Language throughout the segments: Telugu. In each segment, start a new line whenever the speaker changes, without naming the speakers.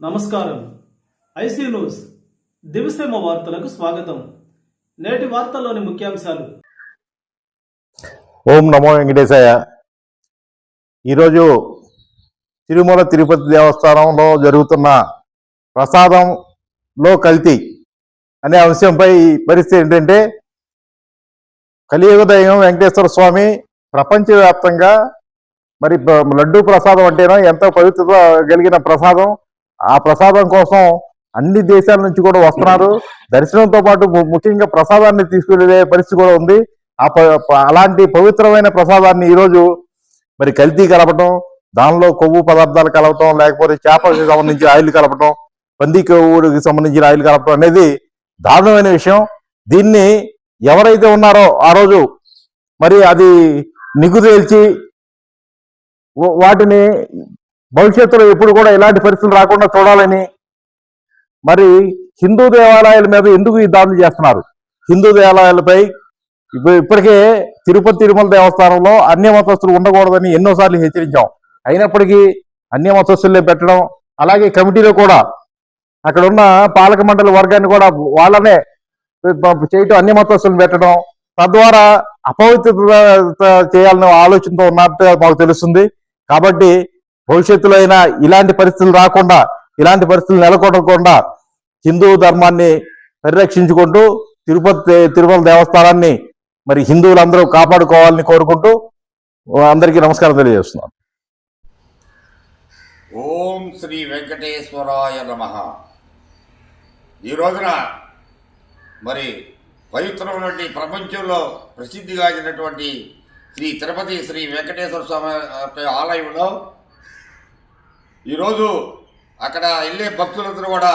నమస్కారం. IC news. దివిసేమ వార్తలకు స్వాగతం. నేటి వార్తల్లోని ముఖ్యాంశాలు.
ఓం నమో వెంకటేశాయ. ఈరోజు తిరుమల తిరుపతి దేవస్థానంలో జరుగుతున్న ప్రసాదంలో కల్తీ అనే అంశంపై పరిస్థితి ఏంటంటే కలియుగ దైవం వెంకటేశ్వర స్వామి ప్రపంచవ్యాప్తంగా మరి లడ్డూ ప్రసాదం అంటేనో ఎంతో పవిత్రత కలిగిన ప్రసాదం ఆ ప్రసాదం కోసం అన్ని దేశాల నుంచి కూడా వస్తున్నారు. దర్శనంతో పాటు ము- ముఖ్యంగా ప్రసాదాన్ని తీసుకువెళ్ళే పరిస్థితి కూడా ఉంది. ఆ ప- అలాంటి పవిత్రమైన ప్రసాదాన్ని ఈరోజు మరి కల్తీ కలపటం దానిలో కొవ్వు పదార్థాలు కలపటం లేకపోతే చేపలకు సంబంధించి ఆయిల్ కలపటం పంది కొవ్వుకి సంబంధించిన ఆయిల్ కలపటం అనేది దారుణమైన విషయం. దీన్ని ఎవరైతే ఉన్నారో ఆ రోజు మరి అది నిగుదేల్చి తేల్చి వాటిని భవిష్యత్తులో ఎప్పుడు కూడా ఇలాంటి పరిస్థితులు రాకుండా చూడాలని మరి హిందూ దేవాలయాల మీద ఎందుకు ఈ దాడులు చేస్తున్నారు? హిందూ దేవాలయాలపై ఇప్పుడు ఇప్పటికే తిరుపతి తిరుమల దేవస్థానంలో అన్య మతస్థులు ఉండకూడదని ఎన్నోసార్లు హెచ్చరించాం. అయినప్పటికీ అన్య మతస్థుల్ని పెట్టడం అలాగే కమిటీలో కూడా అక్కడ ఉన్న పాలక మండలి వర్గాన్ని కూడా వాళ్ళనే చేయటం అన్య మతస్థులను పెట్టడం తద్వారా అపవిత్రత చేయాలనే ఆలోచనతో ఉన్నట్టు మాకు తెలుస్తుంది. కాబట్టి భవిష్యత్తులో అయినా ఇలాంటి పరిస్థితులు రాకుండా ఇలాంటి పరిస్థితులు నెలకొనకుండా హిందూ ధర్మాన్ని పరిరక్షించుకుంటూ తిరుపతి తిరుమల దేవస్థానాన్ని మరి హిందువులందరూ కాపాడుకోవాలని కోరుకుంటూ అందరికీ నమస్కారం తెలియజేస్తున్నాను.
ఓం శ్రీ వెంకటేశ్వరాయ నమ. ఈ రోజున మరి పవిత్రమైనటువంటి ప్రపంచంలో ప్రసిద్ధిగాంచినటువంటి శ్రీ తిరుపతి శ్రీ వెంకటేశ్వర స్వామి ఆలయంలో ఈరోజు అక్కడ వెళ్ళే భక్తులందరూ కూడా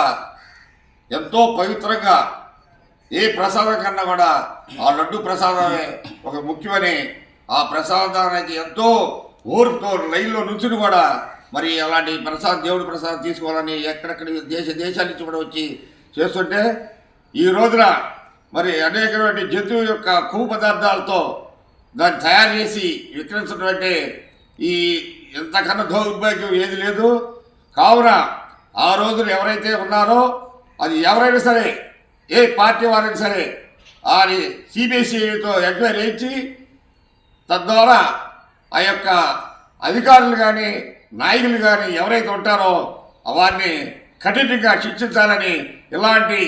ఎంతో పవిత్రంగా ఏ ప్రసాదం కన్నా కూడా ఆ లడ్డు ప్రసాదమే ఒక ముఖ్యమని ఆ ప్రసాదానికి ఎంతో ఊరుతో లైన్లో నుంచుని కూడా మరి అలాంటి ప్రసాద్ దేవుడి ప్రసాదం తీసుకోవాలని ఎక్కడెక్కడ దేశ దేశాల నుంచి కూడా వచ్చి చేస్తుంటే ఈ రోజున మరి అనేకటువంటి జంతువు యొక్క కొవ్వు పదార్థాలతో దాన్ని తయారు చేసి విక్రయించినటువంటి అంటే ఈ ఎంతకన్నా దౌర్భాగ్యం ఏది లేదు. కావున ఆ రోజున ఎవరైతే ఉన్నారో అది ఎవరైనా సరే ఏ పార్టీ వారైనా సరే వారి సిబిఎస్ఈతో ఎంక్వైరీ ఇచ్చి తద్వారా ఆ యొక్క అధికారులు కానీ నాయకులు కానీ ఎవరైతే ఉంటారో వారిని కఠినంగా శిక్షించాలని ఇలాంటి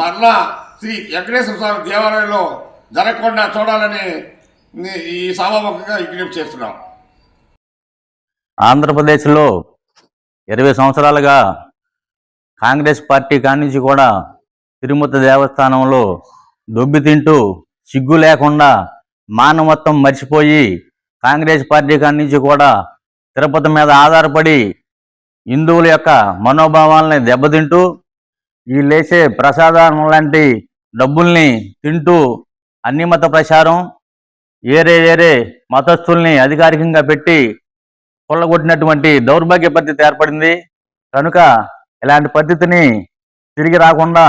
మరలా శ్రీ వెంకటేశ్వర స్వామి దేవాలయంలో జరగకుండా చూడాలని ఈ సభాముఖంగా విజ్ఞప్తి చేస్తున్నాం.
ఆంధ్రప్రదేశ్లో ఇరవై సంవత్సరాలుగా కాంగ్రెస్ పార్టీ కానించి కూడా తిరుమల దేవస్థానంలో దొబ్బితింటూ సిగ్గు లేకుండా మానవత్వం మర్చిపోయి కాంగ్రెస్ పార్టీ కానించి కూడా తిరుపతి మీద ఆధారపడి హిందువుల యొక్క మనోభావాలని దెబ్బతింటూ ఈ లేచే ప్రసాదం లాంటి డబ్బుల్ని తింటూ అన్ని మత ప్రచారం ఏరే ఏరే మతస్థుల్ని అధికారికంగా పెట్టి కొల్లగొట్టినటువంటి దౌర్భాగ్య పద్ధతి ఏర్పడింది. కనుక ఇలాంటి పద్ధతిని తిరిగి రాకుండా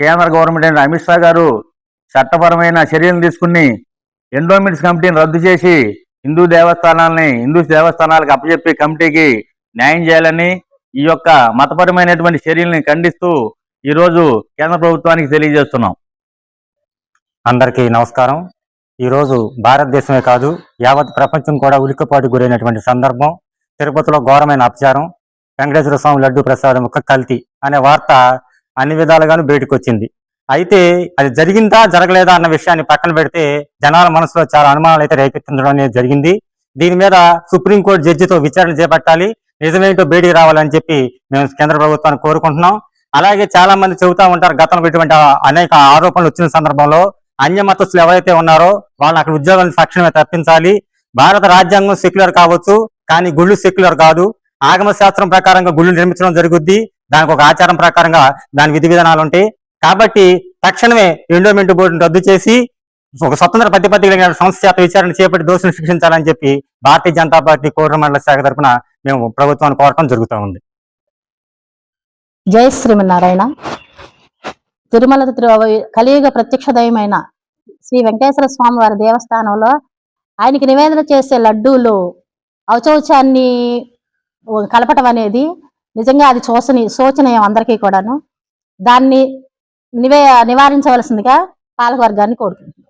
కేంద్ర గవర్నమెంట్ అయిన అమిత్ షా గారు చట్టపరమైన చర్యలు తీసుకుని ఎండోమెంట్స్ కమిటీని రద్దు చేసి హిందూ దేవస్థానాలని హిందూ దేవస్థానాలకు అప్పచెప్పి కమిటీకి న్యాయం చేయాలని ఈ యొక్క మతపరమైనటువంటి చర్యల్ని ఖండిస్తూ ఈరోజు కేంద్ర ప్రభుత్వానికి తెలియజేస్తున్నాం.
అందరికీ నమస్కారం. ఈరోజు భారతదేశమే కాదు యావత్ ప్రపంచం కూడా ఉలికపాటు గురైనటువంటి సందర్భం. తిరుపతిలో ఘోరమైన అపచారం వెంకటేశ్వర స్వామి లడ్డు ప్రసాదం ఒక కల్తీ అనే వార్త అన్ని విధాలుగాను బయటకు వచ్చింది అయితే అది జరిగిందా జరగలేదా అన్న విషయాన్ని పక్కన పెడితే జనాల మనసులో చాలా అనుమానాలు అయితే రేకెత్తించడం అనేది జరిగింది. దీని మీద సుప్రీంకోర్టు జడ్జితో విచారణ చేపట్టాలి నిజమేంటో బయటికి రావాలని చెప్పి మేము కేంద్ర ప్రభుత్వాన్ని కోరుకుంటున్నాం. అలాగే చాలా మంది చెబుతా ఉంటారు గతంలో ఇటువంటి అనేక ఆరోపణలు వచ్చిన సందర్భంలో అన్య మతస్థులు ఎవరైతే ఉన్నారో వాళ్ళని అక్కడ ఉద్యోగాలను తక్షణమే తప్పించాలి. భారత రాజ్యాంగం సెక్యులర్ కావచ్చు కానీ గుళ్ళు సెక్యులర్ కాదు. ఆగమ శాస్త్రం ప్రకారంగా గుళ్ళు నిర్మించడం జరుగుద్ది. దానికి ఒక ఆచారం ప్రకారంగా దాని విధి విధానాలు ఉంటాయి. కాబట్టి తక్షణమే ఎండోమెంట్ బోర్డును రద్దు చేసి ఒక స్వతంత్ర ప్రతిపత్తి కలిగిన సంస్థ చేత విచారణ చేపట్టి దోషులను శిక్షించాలని చెప్పి భారతీయ జనతా పార్టీ కోర మండల శాఖ తరఫున మేము ప్రభుత్వాన్ని కోరటం జరుగుతూ ఉంది.
జై శ్రీమన్నారాయణ. తిరుమల కలియుగ ప్రత్యక్ష దయమైన శ్రీ వెంకటేశ్వర స్వామి వారి దేవస్థానంలో ఆయనకి నివేదన చేసే లడ్డూలు ఔచౌచాన్ని కలపటం అనేది నిజంగా అది చూసని శోచనీయం అందరికీ కూడాను. దాన్ని నివే నివారించవలసిందిగా పాలకవర్గాన్ని కోరుకుంటున్నాను